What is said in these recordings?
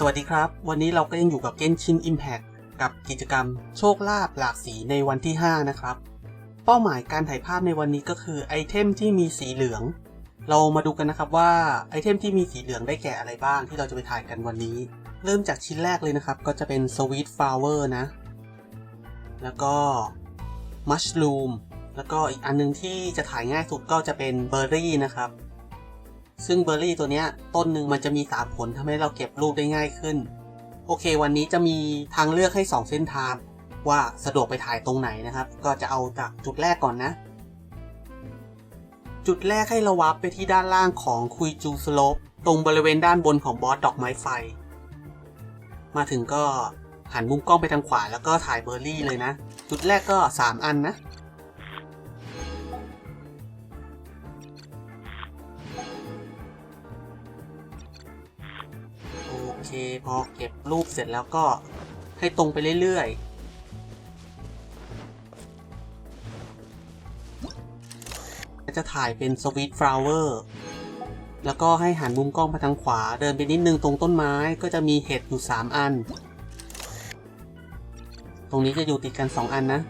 สวัสดีครับ วันนี้เราก็ยังอยู่กับ Genshin Impact กับกิจกรรมโชคลาภหลากสีในวันที่ 5 นะครับ เป้าหมายการถ่ายภาพในวันนี้ก็คือไอเทมที่มีสีเหลือง เรามาดูกันนะครับว่าไอเทมที่มีสีเหลืองได้แก่อะไรบ้างที่เราจะไปถ่ายกันวันนี้ เริ่มจากชิ้นแรกเลยนะครับ ก็จะเป็น Sweet Flower นะ แล้วก็ Mushroom แล้วก็อีกอันนึงที่จะถ่ายง่ายสุดก็จะเป็น Berry นะครับ ซึ่งเบอร์รี่ตัวนี้ต้นหนึ่งมันจะมีสามผลทำให้เราเก็บรูปได้ง่ายขึ้น โอเค วันนี้จะมีทางเลือกให้ 2 เส้นทาง ว่าสะดวกไปถ่ายตรงไหนนะครับ ก็จะเอาจากจุดแรกก่อนนะ จุดแรกให้เราวับไปที่ด้านล่างของคุยจูสโลปตรงบริเวณด้านบนของบอสดอกไม้ไฟ มาถึงก็หันมุมกล้องไปทางขวาแล้วก็ถ่ายเบอร์รี่เลยนะ จุดแรกก็ 3 อันนะ เค พอเก็บรูปเสร็จแล้วก็ให้ตรงไปเรื่อยๆจะถ่ายเป็นสวีทฟลาวเวอร์แล้วก็ให้หันมุมกล้องไปทางขวา เดินไปนิดนึงตรงต้นไม้ก็จะมีเห็ดอยู่ 3 อัน ตรงนี้จะอยู่ติดกัน 2 อันนะ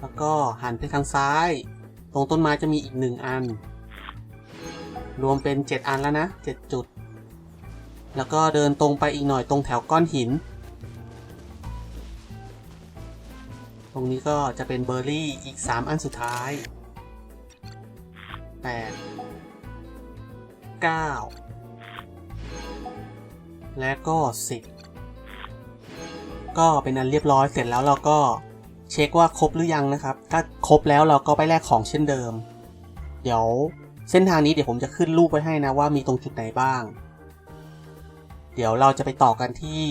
แล้วก็หันไปทางซ้าย ตรงต้นไม้จะมีอีกหนึ่งอัน รวมเป็น 7 อันแล้วนะ 7 จุด แล้วก็เดินตรงไปอีกหน่อยตรงแถวก้อนหิน ตรงนี้ก็จะเป็นเบอร์รี่อีก 3 อันสุดท้าย 8 9 และก็ 10 ก็เป็นอันเรียบร้อยเสร็จแล้วเราก็เช็คว่าครบหรือยังนะครับ ถ้าครบแล้วเราก็ไปแลกของเช่นเดิม เดี๋ยว เส้นทางนี้เดี๋ยวผมจะขึ้นรูปไว้ให้นะว่ามีตรงจุดไหนบ้าง เดี๋ยวเราจะไปต่อกันที่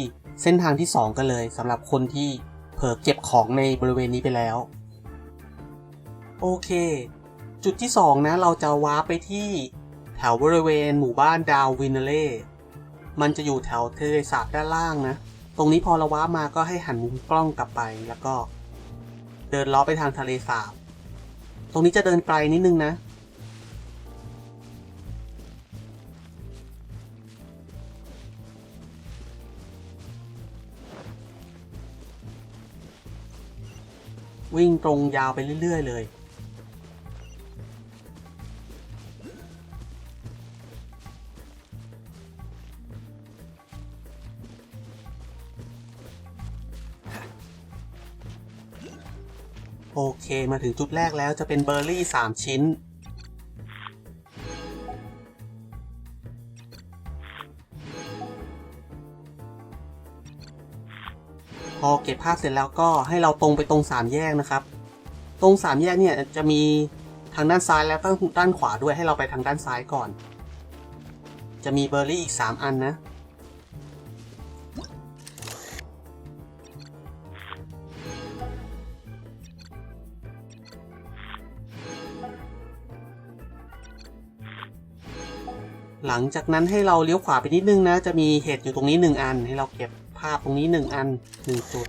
เส้นทางที่ 2 กันเลยสำหรับคนที่เผลอเก็บของในบริเวณนี้ไปแล้ว โอเค จุดที่ 2 นะ เราจะว้าร์ปไปที่แถวบริเวณหมู่บ้านดาววินเนเล่มันจะอยู่แถวทะเลสาบด้านล่างนะ ตรงนี้พอเราว้าร์ปมาก็ให้หันมุมกล้องกลับไปแล้วก็ เดินล้อไปทางทะเลสาบ ตรงนี้จะเดินไกลนิดนึงนะ วิ่งตรงยาวไปเรื่อย ๆ เลยโอเค มาถึงจุดแรกแล้วจะเป็นเบอร์รี่ 3 ชิ้น อเก็บภาพเสร็จแล้วก็ให้เราตรงไปตรงสามแยกนะครับ ตรงสามแยกเนี่ยจะมีทางด้านซ้ายและทางด้านขวาด้วยให้เราไปทางด้านซ้ายก่อน จะมีเบอร์รี่อีก 3 อันนะ หลังจากนั้นให้เราเลี้ยวขวาไปนิดนึงนะ จะมีเห็ดอยู่ตรงนี้หนึ่งอันให้เราเก็บาพตรงนี้หนึ่งอันหนึ่งจุด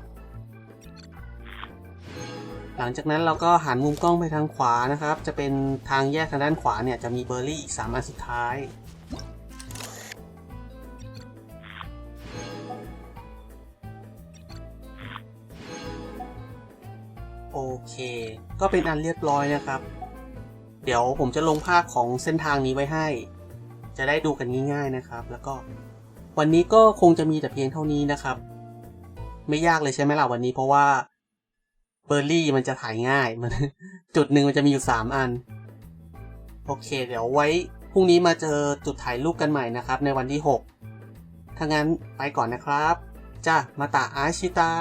หลังจากนั้นเราก็หันมุมกล้องไปทางขวานะครับ จะเป็นทางแยกทางด้านขวาเนี่ยจะมีเบอร์รี่อีก 3 อันสุดท้าย โอเค ก็เป็นอันเรียบร้อยนะครับ เดี๋ยวผมจะลงภาพของเส้นทางนี้ไว้ให้ จะได้ดูกันง่ายๆนะครับ แล้วก็ วันนี้ก็คงจะมีแต่เพียงเท่านี้นะครับ ไม่ยากเลยใช่ไหมล่ะวันนี้เพราะว่าเบอร์รี่มันจะถ่ายง่ายมันจุดหนึ่งมันจะมีอยู่ 3 อัน โอเค เดี๋ยวไว้พรุ่งนี้มาเจอจุดถ่ายรูปกันใหม่นะครับ ในวันที่ 6 ถ้างั้นไปก่อนนะครับ จ้ามาตาอาชิตา